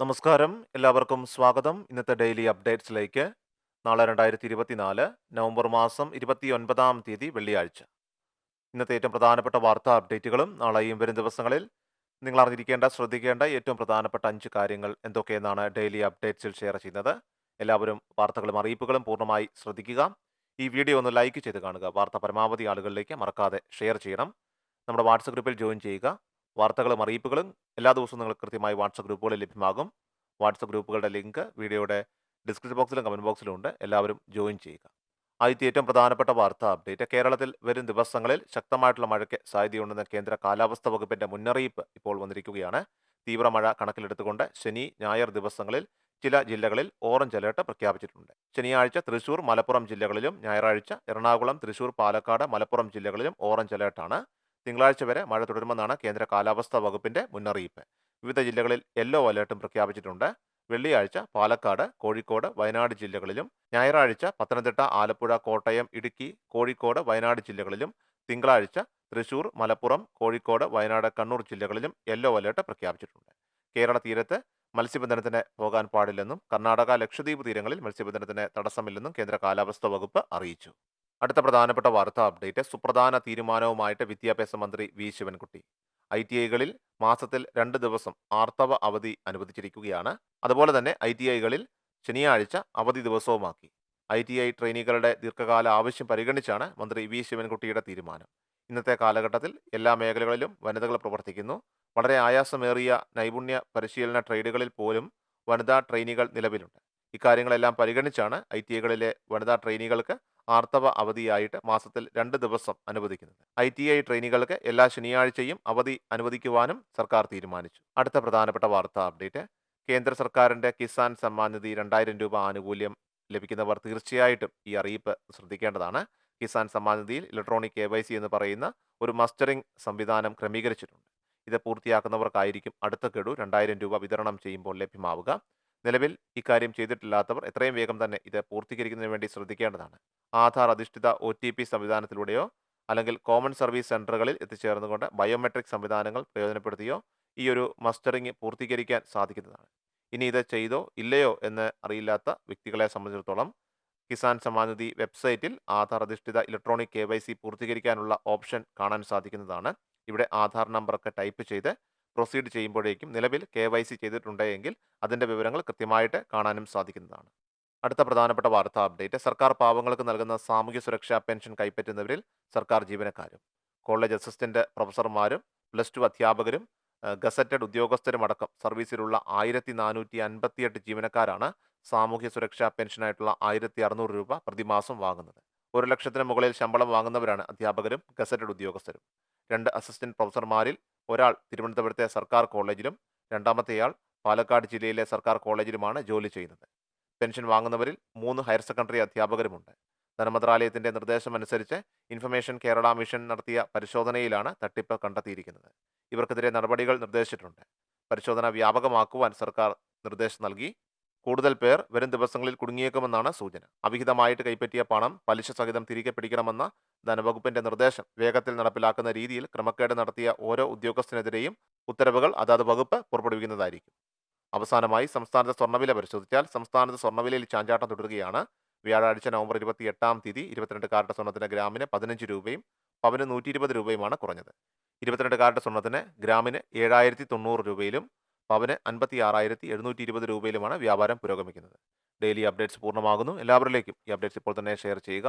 നമസ്കാരം. എല്ലാവർക്കും സ്വാഗതം. ഇന്നത്തെ ഡെയിലി അപ്ഡേറ്റ്സിലേക്ക്. നാളെ രണ്ടായിരത്തി ഇരുപത്തിനാല് നവംബർ മാസം ഇരുപത്തി ഒൻപതാം തീയതി വെള്ളിയാഴ്ച. ഇന്നത്തെ ഏറ്റവും പ്രധാനപ്പെട്ട വാർത്താ അപ്ഡേറ്റുകളും നാളെയും വരും ദിവസങ്ങളിൽ നിങ്ങൾ അറിഞ്ഞിരിക്കേണ്ട ശ്രദ്ധിക്കേണ്ട ഏറ്റവും പ്രധാനപ്പെട്ട അഞ്ച് കാര്യങ്ങൾ എന്തൊക്കെയെന്നാണ് ഡെയിലി അപ്ഡേറ്റ്സിൽ ഷെയർ ചെയ്യുന്നത്. എല്ലാവരും വാർത്തകളും അറിയിപ്പുകളും പൂർണമായി ശ്രദ്ധിക്കുക. ഈ വീഡിയോ ഒന്ന് ലൈക്ക് ചെയ്ത് കാണുക. വാർത്ത പരമാവധി ആളുകളിലേക്ക് മറക്കാതെ ഷെയർ ചെയ്യണം. നമ്മുടെ വാട്സപ്പ് ഗ്രൂപ്പിൽ ജോയിൻ ചെയ്യുക. വാർത്തകളും അറിയിപ്പുകളും എല്ലാ ദിവസവും നിങ്ങൾ കൃത്യമായി വാട്സപ്പ് ഗ്രൂപ്പുകളിൽ ലഭ്യമാകും. വാട്സപ്പ് ഗ്രൂപ്പുകളുടെ ലിങ്ക് വീഡിയോയുടെ ഡിസ്ക്രിപ്ഷൻ ബോക്സിലും കമന്റ് ബോക്സിലും ഉണ്ട്. എല്ലാവരും ജോയിൻ ചെയ്യുക. ആദ്യത്തെ ഏറ്റവും പ്രധാനപ്പെട്ട വാർത്താ അപ്ഡേറ്റ്. കേരളത്തിൽ വരും ദിവസങ്ങളിൽ ശക്തമായിട്ടുള്ള മഴയ്ക്ക് സാധ്യതയുണ്ടെന്ന് കേന്ദ്ര കാലാവസ്ഥാ വകുപ്പിന്റെ മുന്നറിയിപ്പ് ഇപ്പോൾ വന്നിരിക്കുകയാണ്. തീവ്രമഴ കണക്കിലെടുത്തുകൊണ്ട് ശനി ഞായർ ദിവസങ്ങളിൽ ചില ജില്ലകളിൽ ഓറഞ്ച് അലേർട്ട് പ്രഖ്യാപിച്ചിട്ടുണ്ട്. ശനിയാഴ്ച തൃശൂർ മലപ്പുറം ജില്ലകളിലും ഞായറാഴ്ച എറണാകുളം തൃശൂർ പാലക്കാട് മലപ്പുറം ജില്ലകളിലും ഓറഞ്ച് അലേർട്ടാണ്. തിങ്കളാഴ്ച വരെ മഴ തുടരുമെന്നാണ് കേന്ദ്ര കാലാവസ്ഥാ വകുപ്പിന്റെ മുന്നറിയിപ്പ്. വിവിധ ജില്ലകളിൽ യെല്ലോ അലേർട്ടും പ്രഖ്യാപിച്ചിട്ടുണ്ട്. വെള്ളിയാഴ്ച പാലക്കാട് കോഴിക്കോട് വയനാട് ജില്ലകളിലും ഞായറാഴ്ച പത്തനംതിട്ട ആലപ്പുഴ കോട്ടയം ഇടുക്കി കോഴിക്കോട് വയനാട് ജില്ലകളിലും തിങ്കളാഴ്ച തൃശൂർ മലപ്പുറം കോഴിക്കോട് വയനാട് കണ്ണൂർ ജില്ലകളിലും യെല്ലോ അലേർട്ട് പ്രഖ്യാപിച്ചിട്ടുണ്ട്. കേരള തീരത്ത് മത്സ്യബന്ധനത്തിന് പോകാൻ പാടില്ലെന്നും കർണാടക ലക്ഷദ്വീപ് തീരങ്ങളിൽ മത്സ്യബന്ധനത്തിന് തടസ്സമില്ലെന്നും കേന്ദ്ര കാലാവസ്ഥാ വകുപ്പ് അറിയിച്ചു. അടുത്ത പ്രധാനപ്പെട്ട വാർത്താ അപ്ഡേറ്റ്. സുപ്രധാന തീരുമാനവുമായിട്ട് വിദ്യാഭ്യാസ മന്ത്രി വി. ശിവൻകുട്ടി. ഐ ടി ഐകളിൽ മാസത്തിൽ രണ്ട് ദിവസം ആർത്തവ അവധി അനുവദിച്ചിരിക്കുകയാണ്. അതുപോലെ തന്നെ ഐ ടി ഐകളിൽ ശനിയാഴ്ച അവധി ദിവസവുമാക്കി. ഐ ടി ഐ ട്രെയിനികളുടെ ദീർഘകാല ആവശ്യം പരിഗണിച്ചാണ് മന്ത്രി വി. ശിവൻകുട്ടിയുടെ തീരുമാനം. ഇന്നത്തെ കാലഘട്ടത്തിൽ എല്ലാ മേഖലകളിലും വനിതകൾ പ്രവർത്തിക്കുന്നു. വളരെ ആയാസമേറിയ നൈപുണ്യ പരിശീലന ട്രേഡുകളിൽ പോലും വനിതാ ട്രെയിനികൾ നിലവിലുണ്ട്. ഇക്കാര്യങ്ങളെല്ലാം പരിഗണിച്ചാണ് ഐ ടി ഐകളിലെ വനിതാ ട്രെയിനികൾക്ക് ആർത്തവ അവധിയായിട്ട് മാസത്തിൽ രണ്ട് ദിവസം അനുവദിക്കുന്നത്. ഐ ടി ഐ ട്രെയിനികൾക്ക് എല്ലാ ശനിയാഴ്ചയും അവധി അനുവദിക്കുവാനും സർക്കാർ തീരുമാനിച്ചു. അടുത്ത പ്രധാനപ്പെട്ട വാർത്താ അപ്ഡേറ്റ്. കേന്ദ്ര സർക്കാരിന്റെ കിസാൻ സമ്മാൻ നിധി രണ്ടായിരം രൂപ ആനുകൂല്യം ലഭിക്കുന്നവർ തീർച്ചയായിട്ടും ഈ അറിയിപ്പ് ശ്രദ്ധിക്കേണ്ടതാണ്. കിസാൻ സമ്മാൻ നിധിയിൽ ഇലക്ട്രോണിക് കെ വൈ സി എന്ന് പറയുന്ന ഒരു മസ്റ്ററിംഗ് സംവിധാനം ക്രമീകരിച്ചിട്ടുണ്ട്. ഇത് പൂർത്തിയാക്കുന്നവർക്കായിരിക്കും അടുത്ത ഗഡു രണ്ടായിരം രൂപ വിതരണം ചെയ്യുമ്പോൾ ലഭ്യമാവുക. നിലവിൽ ഇക്കാര്യം ചെയ്തിട്ടില്ലാത്തവർ എത്രയും വേഗം തന്നെ ഇത് പൂർത്തീകരിക്കുന്നതിന് വേണ്ടി ശ്രദ്ധിക്കേണ്ടതാണ്. ആധാർ അധിഷ്ഠിത ഒ ടി പി സംവിധാനത്തിലൂടെയോ അല്ലെങ്കിൽ കോമൺ സർവീസ് സെന്ററുകളിൽ എത്തിച്ചേർന്നുകൊണ്ട് ബയോമെട്രിക് സംവിധാനങ്ങൾ പ്രയോജനപ്പെടുത്തിയോ ഈ ഒരു മസ്റ്ററിംഗ് പൂർത്തീകരിക്കാൻ സാധിക്കുന്നതാണ്. ഇനി ഇത് ചെയ്തോ ഇല്ലയോ എന്ന് അറിയില്ലാത്ത വ്യക്തികളെ സംബന്ധിച്ചിടത്തോളം കിസാൻ സമാനിധി വെബ്സൈറ്റിൽ ആധാർ അധിഷ്ഠിത ഇലക്ട്രോണിക് കെ പൂർത്തീകരിക്കാനുള്ള ഓപ്ഷൻ കാണാൻ സാധിക്കുന്നതാണ്. ഇവിടെ ആധാർ നമ്പറൊക്കെ ടൈപ്പ് ചെയ്ത് പ്രൊസീഡ് ചെയ്യുമ്പോഴേക്കും നിലവിൽ കെ വൈ സി ചെയ്തിട്ടുണ്ടെങ്കിൽ അതിന്റെ വിവരങ്ങൾ കൃത്യമായിട്ട് കാണാനും സാധിക്കുന്നതാണ്. അടുത്ത പ്രധാനപ്പെട്ട വാർത്താ അപ്ഡേറ്റ് സർക്കാർ പാവങ്ങൾക്ക് നൽകുന്ന സാമൂഹ്യ സുരക്ഷാ പെൻഷൻ കൈപ്പറ്റുന്നവരിൽ സർക്കാർ ജീവനക്കാരും കോളേജ് അസിസ്റ്റന്റ് പ്രൊഫസർമാരും പ്ലസ് ടു അധ്യാപകരും ഗസറ്റഡ് ഉദ്യോഗസ്ഥരുമടക്കം സർവീസിലുള്ള ആയിരത്തി നാനൂറ്റി അൻപത്തിയെട്ട് ജീവനക്കാരാണ് സാമൂഹ്യ സുരക്ഷാ പെൻഷനായിട്ടുള്ള ആയിരത്തി അറുന്നൂറ് രൂപ പ്രതിമാസം വാങ്ങുന്നത്. ഒരു ലക്ഷത്തിന് മുകളിൽ ശമ്പളം വാങ്ങുന്നവരാണ് അധ്യാപകരും ഗസറ്റഡ് ഉദ്യോഗസ്ഥരും. രണ്ട് അസിസ്റ്റന്റ് പ്രൊഫസർമാരിൽ ഒരാൾ തിരുവനന്തപുരത്തെ സർക്കാർ കോളേജിലും രണ്ടാമത്തെയാൾ പാലക്കാട് ജില്ലയിലെ സർക്കാർ കോളേജിലുമാണ് ജോലി ചെയ്യുന്നത്. പെൻഷൻ വാങ്ങുന്നവരിൽ മൂന്ന് ഹയർ സെക്കൻഡറി അധ്യാപകരുമുണ്ട്. ധനമന്ത്രാലയത്തിന്റെ നിർദ്ദേശമനുസരിച്ച് ഇൻഫർമേഷൻ കേരള മിഷൻ നടത്തിയ പരിശോധനയിലാണ് തട്ടിപ്പ് കണ്ടെത്തിയിരിക്കുന്നത്. ഇവർക്കെതിരെ നടപടികൾ നിർദ്ദേശിച്ചിട്ടുണ്ട്. പരിശോധന വ്യാപകമാക്കുവാൻ സർക്കാർ നിർദ്ദേശം നൽകി. കൂടുതൽ പേർ വരും ദിവസങ്ങളിൽ കുടുങ്ങിയേക്കുമെന്നാണ് സൂചന. അവിഹിതമായിട്ട് കൈപ്പറ്റിയ പണം പലിശ സഹിതം തിരികെ പിടിക്കണമെന്ന ധനവകുപ്പിന്റെ നിർദ്ദേശം വേഗത്തിൽ നടപ്പിലാക്കുന്ന രീതിയിൽ ക്രമക്കേട് നടത്തിയ ഓരോ ഉദ്യോഗസ്ഥനെതിരെയും ഉത്തരവുകൾ അതാത് വകുപ്പ് പുറപ്പെടുവിക്കുന്നതായിരിക്കും. അവസാനമായി സംസ്ഥാനത്തെ സ്വർണവില പരിശോധിച്ചാൽ സംസ്ഥാനത്ത് സ്വർണവിലയിൽ ചാഞ്ചാട്ടം തുടരുകയാണ്. വ്യാഴാഴ്ച നവംബർ ഇരുപത്തി എട്ടാം തീയതി ഇരുപത്തിരണ്ട് കാരറ്റ് സ്വർണത്തിന് ഗ്രാമിന് പതിനഞ്ച് രൂപയും പവന് നൂറ്റി ഇരുപത് രൂപയുമാണ് കുറഞ്ഞത്. ഇരുപത്തിരണ്ട് കാരറ്റ് സ്വർണത്തിന് ഗ്രാമിന് ഏഴായിരത്തി തൊണ്ണൂറ് രൂപയിലും പവന് അൻപത്തി ആറായിരത്തി എഴുന്നൂറ്റി ഇരുപത് രൂപയിലുമാണ് വ്യാപാരം പുരോഗമിക്കുന്നത്. ഡെയിലി അപ്ഡേറ്റ്സ് പൂർണമാകുന്നു. എല്ലാവരിലേക്കും ഈ അപ്ഡേറ്റ്സ് ഇപ്പോൾ തന്നെ ഷെയർ ചെയ്യുക.